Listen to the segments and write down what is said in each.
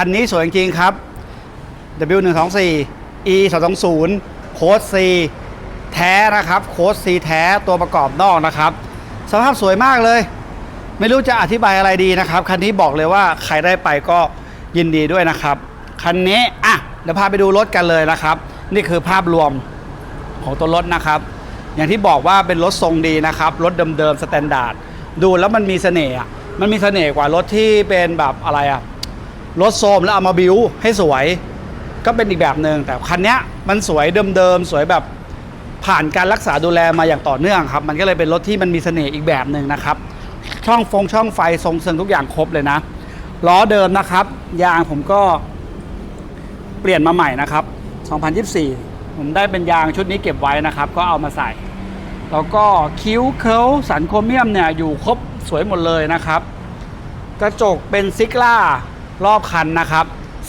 คันนี้สวยจริงครับ W124 E 220 โค้ด C แท้นะครับ โค้ด C แท้ตัวประกอบนอกนะครับ สภาพสวยมากเลย ไม่รู้จะอธิบายอะไรดีนะครับ คันนี้บอกเลยว่าใครได้ไปก็ยินดีด้วยนะครับ คันนี้อะเดี๋ยวพาไปดูรถกันเลยนะครับ นี่คือภาพรวมของตัวรถนะครับ อย่างที่บอกว่าเป็นรถทรงดีนะครับ รถเดิมๆสแตนดาร์ดดูแล้วมันมีเสน่ห์อะมันมีเสน่ห์กว่ารถที่เป็นแบบอะไรอะ รถโซมแล้วเอามาบิวให้สวย ก็เป็นอีกแบบหนึ่งแต่คันนี้มันสวยเดิมๆ สวยแบบผ่านการรักษาดูแลมาอย่างต่อเนื่องครับ มันก็เลยเป็นรถที่มันมีเสน่ห์อีกแบบหนึ่งนะครับ ช่องฟงช่องไฟทรงเซิงทุกอย่างครบเลยนะล้อเดิมนะครับ ยางผมก็เปลี่ยนมาใหม่นะครับ 2024 ผมได้เป็นยางชุดนี้เก็บไว้นะครับ ก็เอามาใส่ แล้วก็คิ้วเคิลสันโครเมียมเนี่ยอยู่ครบสวยหมดเลยนะครับ กระจกเป็นซิกล่า รอบคันนะครับ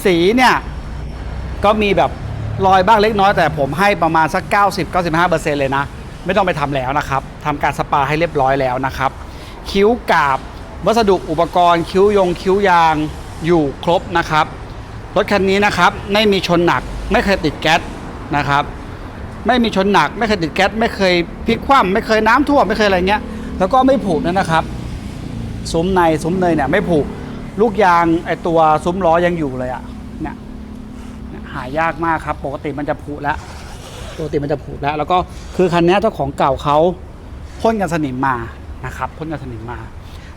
สีเนี่ย ก็มีแบบรอยบ้างเล็กน้อยแต่ผมให้ประมาณสัก 90-95%เลยนะ ไม่ต้องไปทำแล้วนะครับทำการสปาให้เรียบร้อยแล้วนะครับ คิ้วกาบ วัสดุอุปกรณ์คิ้วยงคิ้วยางอยู่ครบนะครับ รถคันนี้นะครับไม่มีชนหนักไม่เคยติดแก๊สนะครับ ไม่มีชนหนัก ไม่เคยติดแก๊สไม่เคยพลิกคว่ำไม่เคยน้ำท่วมไม่เคยอะไรเงี้ย แล้วก็ไม่ผุนะครับ ซุ้มในซุ้มเนยเนี่ยไม่ผุ ลูกยางไอตัวซุ้มล้อยังอยู่เลยอะเนี่ยหายากมากครับ ปกติมันจะผุแล้วปกติมันจะผุแล้ว แล้วก็คือคันนี้เจ้าของเก่าเขาพ่นกันสนิมมานะครับพ่นกันสนิมมา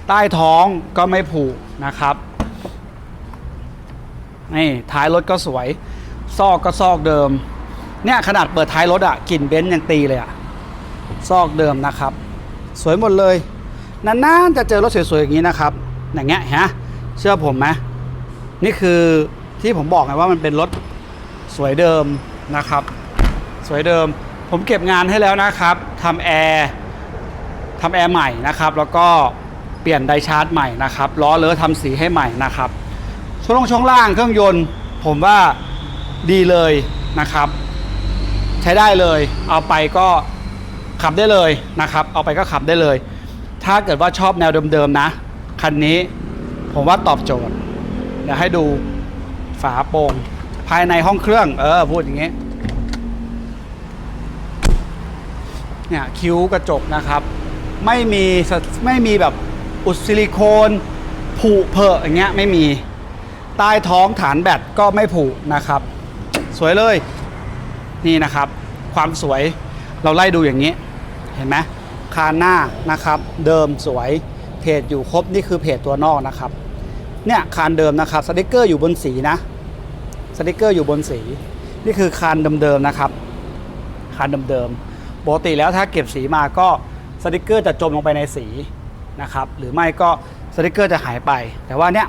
ใต้ท้องก็ไม่ผุนะครับนี่ท้ายรถก็สวย ซอกก็ซอกเดิม เนี่ยขนาดเปิดท้ายรถอะกลิ่นเบนซ์ยังตีเลยอะซอกเดิมนะครับ สวยหมดเลยนานๆจะเจอรถสวยๆอย่างนี้นะครับ อย่างเงี้ยฮะ เชื่อผมไหมนี่คือที่ผมบอกไงว่ามันเป็นรถสวยเดิมนะครับ สวยเดิม ผมเก็บงานให้แล้วนะครับทำแอร์ทำแอร์ใหม่นะครับ แล้วก็เปลี่ยนไดชาร์จใหม่นะครับล้อเลอะทำสีให้ใหม่นะครับช่วงลงช่วงล่างเครื่องยนต์ ผมว่าดีเลยนะครับ ใช้ได้เลย เอาไปก็ขับได้เลยนะครับ เอาไปก็ขับได้เลย ถ้าเกิดว่าชอบแนวเดิมๆนะคันนี้ ผมว่าตอบโจทย์เดี๋ยวให้ดูฝาโปร่งภายในห้องเครื่อง เออ พูดอย่างงี้ เนี่ยคิ้วกระจกนะครับ ไม่มีไม่มีแบบอุดซิลิโคนผุเพออย่างเงี้ยไม่มี ใต้ท้องฐานแบตก็ไม่ผุนะครับ สวยเลย นี่นะครับ ความสวยเราไล่ดูอย่างนี้ เห็นไหมคานหน้านะครับ เดิมสวย เพจอยู่ครบนี่คือเพจตัวนอกนะครับ เนี่ยคานเดิมนะครับสติกเกอร์อยู่บนสีนะสติกเกอร์อยู่บนสี นี่คือคานเดิมๆนะครับ คานเดิมๆปกติแล้วถ้าเก็บสีมาก็สติกเกอร์จะจมลงไปในสีนะครับ หรือไม่ก็สติกเกอร์จะหายไป แต่ว่าเนี่ย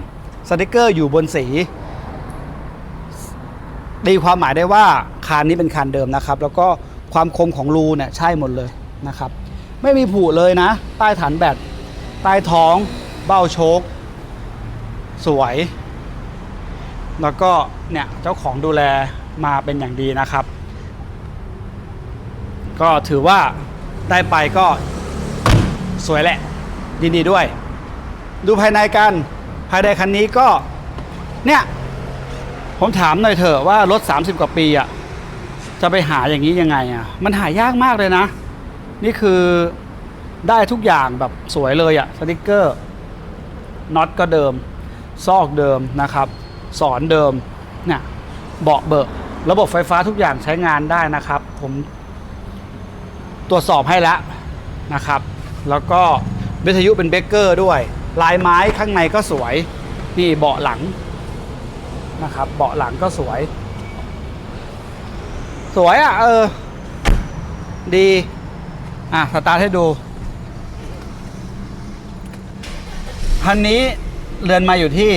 สติกเกอร์อยู่บนสีตีความหมายได้ว่าคานนี้เป็นคานเดิมนะครับ แล้วก็ความคมของรูเนี่ยใช่หมดเลยนะครับ ไม่มีผุเลยนะ ใต้ฐานแบต ใต้ท้องเบ้าโชคสวย แล้วก็เนี่ยเจ้าของดูแลมาเป็นอย่างดีนะครับ ก็ถือว่าได้ไปก็สวยแหละยินดีด้วย ดูภายในกัน ภายในคันนี้ก็เนี่ยผมถามหน่อยเถอะว่ารถ 30 กว่าปีอะจะไปหาอย่างนี้ยังไงอะมันหายากมากเลยนะ นี่คือ ได้ทุกอย่างแบบสวยเลยอะสติกเกอร์น็อตก็เดิม ซอกเดิมนะครับ สอนเดิมเนี่ยเบาะเบิกระบบไฟฟ้าทุกอย่างใช้งานได้นะครับ ผมตรวจสอบให้แล้วนะครับ แล้วก็วิทยุเป็นเบเกอร์ด้วย ลายไม้ข้างในก็สวย นี่เบาะหลังนะครับ เบาะหลังก็สวย สวยอะ เออ ดี อะ สตาร์ทให้ดู คันนี้เรือนมาอยู่ที่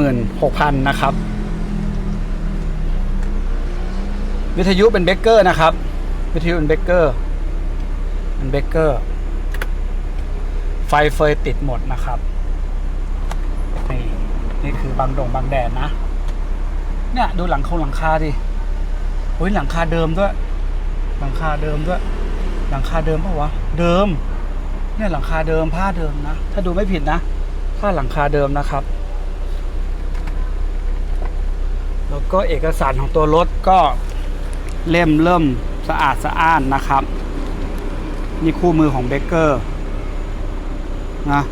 146,000 นะครับ วิทยุเป็นเบเกอร์นะครับ วิทยุเป็นเบเกอร์เป็นเบเกอร์ ไฟเฟยติดหมดนะครับ นี่ นี่คือบางดงบางแดดนะ เนี่ยดูหลังคงหลังคาดิโอ้ยหลังคาเดิมด้วย หลังคาเดิมด้วย หลังคาเดิมปะวะ เดิม เนี่ยหลังคาเดิมผ้าเดิมนะ ถ้าดูไม่ผิดนะผ้าหลังคาเดิมนะครับ แล้วก็เอกสารของตัวรถก็เล่มเริ่มสะอาดสะอ้านนะครับ นี่คู่มือของเบเกอร์นะ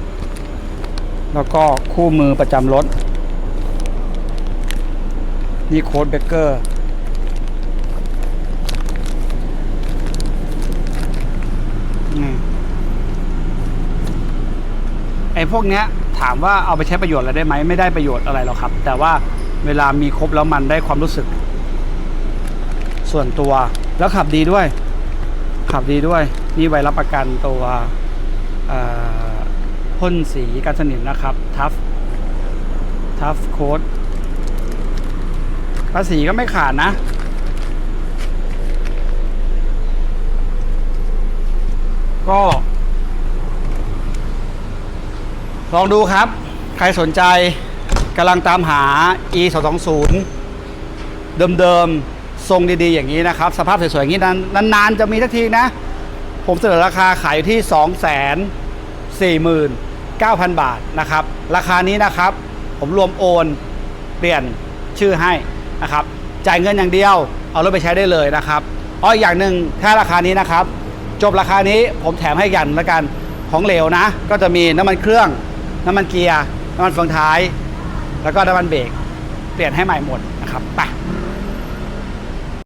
แล้วก็คู่มือประจำรถ นี่โค้ดเบเกอร์ นี่ไอ้ พวกเนี้ยถามว่าเอาไปใช้ประโยชน์อะไรได้ไหมไม่ได้ประโยชน์อะไรหรอกครับ แต่ว่าเวลามีครบแล้วมันได้ความรู้สึก ส่วนตัวแล้วขับดีด้วย ขับดีด้วย นี่ใบรับประกันตัวพ่นสีกันสนิมนะครับ ทัฟทัฟโค้ดภาษีก็ไม่ขาดนะ ก็ ลองดูครับ ใครสนใจกำลังตามหา e 2 2 0เดิมๆ ทรงดีๆ อย่างนี้นะครับ สภาพสวยๆ อย่างนี้นานๆ จะมีทักทีนะ ผมเสนอราคาขายอยู่ที่ 2 4 9 0 0 0 บาทนะครับ ราคานี้นะครับ ผมรวมโอน เปลี่ยนชื่อให้นะครับ จ่ายเงินอย่างเดียว เอารถไปใช้ได้เลยนะครับอ้ออีกอย่างหนึ่งถ้าราคานี้นะครับ จบราคานี้ผมแถมให้ยันละกันของเหลวนะ ก็จะมีน้ำมันเครื่อง น้ำมันเกียร์น้ำมันเฟืองท้าย แล้วก็น้ำมันเบรกเปลี่ยนให้ใหม่หมดนะครับไป